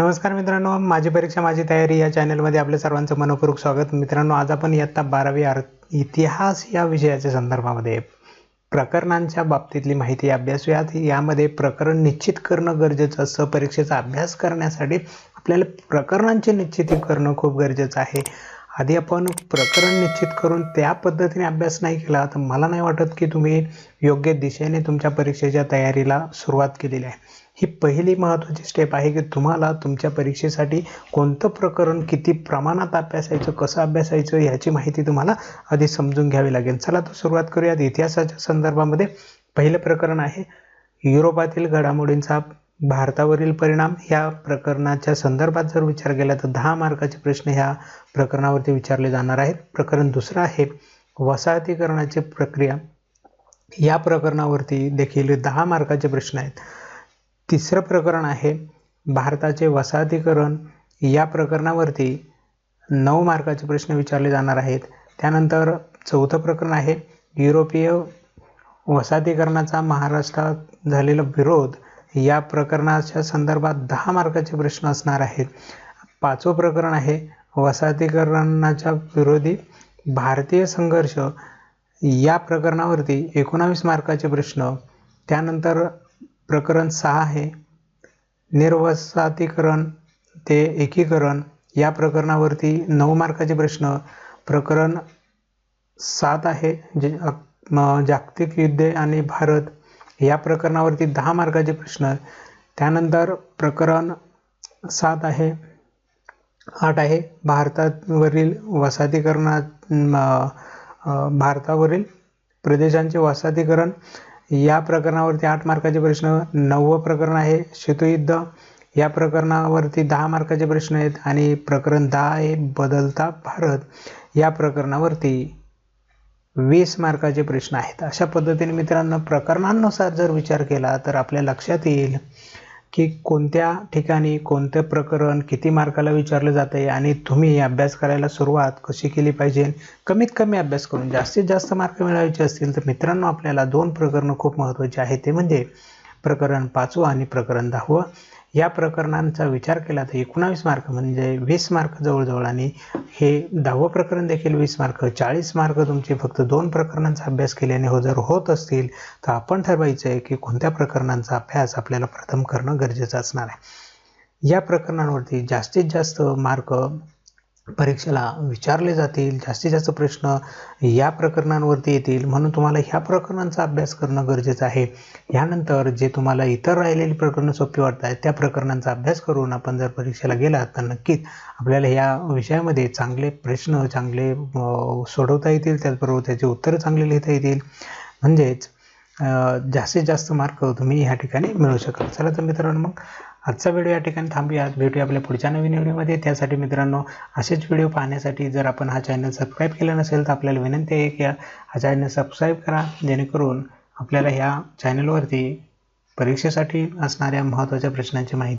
नमस्कार मित्रांनो माझी परीक्षा माझी तयारी या चॅनलमध्ये आपल्या सर्वांचं मनपूर्वक स्वागत. मित्रांनो आज आपण इयत्ता बारावी अर्थ इतिहास या विषयाच्या संदर्भामध्ये प्रकरणांच्या बाबतीतली माहिती अभ्यासूयात यामध्ये प्रकरण निश्चित करणं गरजेचं असतं परीक्षेचा अभ्यास करण्यासाठी आपल्याला प्रकरणांचे निश्चिती करणं खूप गरजेचं आहे. आधी आपण प्रकरण निश्चित करून त्या पद्धतीने अभ्यास नाही केला तर मला नाही वाटत की तुम्ही योग्य दिशेने तुमच्या परीक्षेच्या तयारीला सुरुवात केलेली आहे. ही पहिली महत्त्वाची स्टेप आहे की तुम्हाला तुमच्या परीक्षेसाठी कोणतं प्रकरण किती प्रमाणात अभ्यासायचं कसं अभ्यासायचं ह्याची माहिती तुम्हाला आधी समजून घ्यावी लागेल. चला तर सुरुवात करूयात. इतिहासाच्या संदर्भामध्ये पहिलं प्रकरण आहे युरोपातील घडामोडींचा भारतावरील परिणाम ह्या प्रकरणाच्या संदर्भात जर विचार केला तर दहा मार्काचे प्रश्न ह्या प्रकरणावरती विचारले जाणार आहेत. प्रकरण दुसरं आहे वसाहतीकरणाची प्रक्रिया. या प्रकरणावरती देखील दहा मार्काचे प्रश्न आहेत. तिसरं प्रकरण आहे भारताचे वसाहतीकरण. या प्रकरणावरती नऊ मार्काचे प्रश्न विचारले जाणार आहेत. त्यानंतर चौथं प्रकरण आहे युरोपीय वसाहतीकरणाचा महाराष्ट्रात झालेला विरोध. या प्रकरणाच्या संदर्भात दहा मार्काचे प्रश्न असणार आहेत. पाचवं प्रकरण आहे वसाहतीकरणाच्या विरोधी भारतीय संघर्ष. या प्रकरणावरती एकोणावीस मार्काचे प्रश्न. त्यानंतर प्रकरण सहा आहे निर्वसाहतीकरण ते एकीकरण. या प्रकरणावरती नऊ मार्काचे प्रश्न. प्रकरण सात आहे जे जागतिक युद्धे आणि भारत या प्रकरणावरती दहा मार्काचे प्रश्न त्यानंतर प्रकरण सात आहे आठ आहे. भारतावरील वसाहतीकरणा भारतावरील प्रदेशांचे वसाहतीकरण या प्रकरणावरती आठ मार्काचे प्रश्न नववं प्रकरण आहे शीतयुद्ध या प्रकरणावरती दहा मार्काचे प्रश्न आहेत आणि प्रकरण दहा आहे बदलता भारत. या प्रकरणावरती वीस मार्काचे प्रश्न आहेत. अशा पद्धतीने मित्रांनो प्रकरणांनुसार जर विचार केला तर आपल्या लक्षात येईल की कोणत्या ठिकाणी कोणतं प्रकरण किती मार्काला विचारलं जातं आहे आणि तुम्ही अभ्यास करायला सुरुवात कशी केली पाहिजे? कमीत कमी अभ्यास करून जास्तीत जास्त मार्क मिळवायचे असतील तर मित्रांनो आपल्याला दोन प्रकरणं खूप महत्त्वाची आहेत. ते म्हणजे प्रकरण पाचवं आणि प्रकरण दहावं. या प्रकरणांचा विचार केला तर एकोणावीस मार्क म्हणजे वीस मार्क जवळजवळ आणि हे दहावं प्रकरण देखील वीस मार्क चाळीस मार्क तुमचे फक्त दोन प्रकरणांचा अभ्यास केल्याने हो जर होत असतील तर आपण ठरवायचं आहे की कोणत्या प्रकरणांचा अभ्यास आपल्याला प्रथम करणं गरजेचं असणार आहे. या प्रकरणांवरती जास्तीत जास्त मार्क परीक्षेला विचारले जातील जास्तीत जास्त प्रश्न या प्रकरणांवरती येतील. म्हणून तुम्हाला ह्या प्रकरणांचा अभ्यास करणं गरजेचं आहे. ह्यानंतर जे तुम्हाला इतर राहिलेली प्रकरणं सोपी वाटत आहेत त्या प्रकरणांचा अभ्यास करून आपण जर परीक्षेला गेलात तर नक्कीच आपल्याला ह्या विषयामध्ये चांगले प्रश्न चांगले सोडवता येतील. त्याचबरोबर त्याचे उत्तरं चांगले लिहिता येतील. म्हणजेच जास्तीत जास्त मार्क तुम्ही ह्या ठिकाणी मिळू शकाल. चला तर मित्रांनो मग आजचा व्हिडिओ या ठिकाणी थांबूयात. भेटूया आपल्या पुढच्या नवीन व्हिडिओमध्ये. त्यासाठी मित्रांनो असेच व्हिडिओ पाहण्यासाठी जर आपण हा चॅनल सबस्क्राईब केला नसेल तर आपल्याला विनंती आहे की हा चॅनल सबस्क्राईब करा जेणेकरून आपल्याला ह्या चॅनलवरती परीक्षेसाठी असणाऱ्या महत्त्वाच्या प्रश्नांची माहिती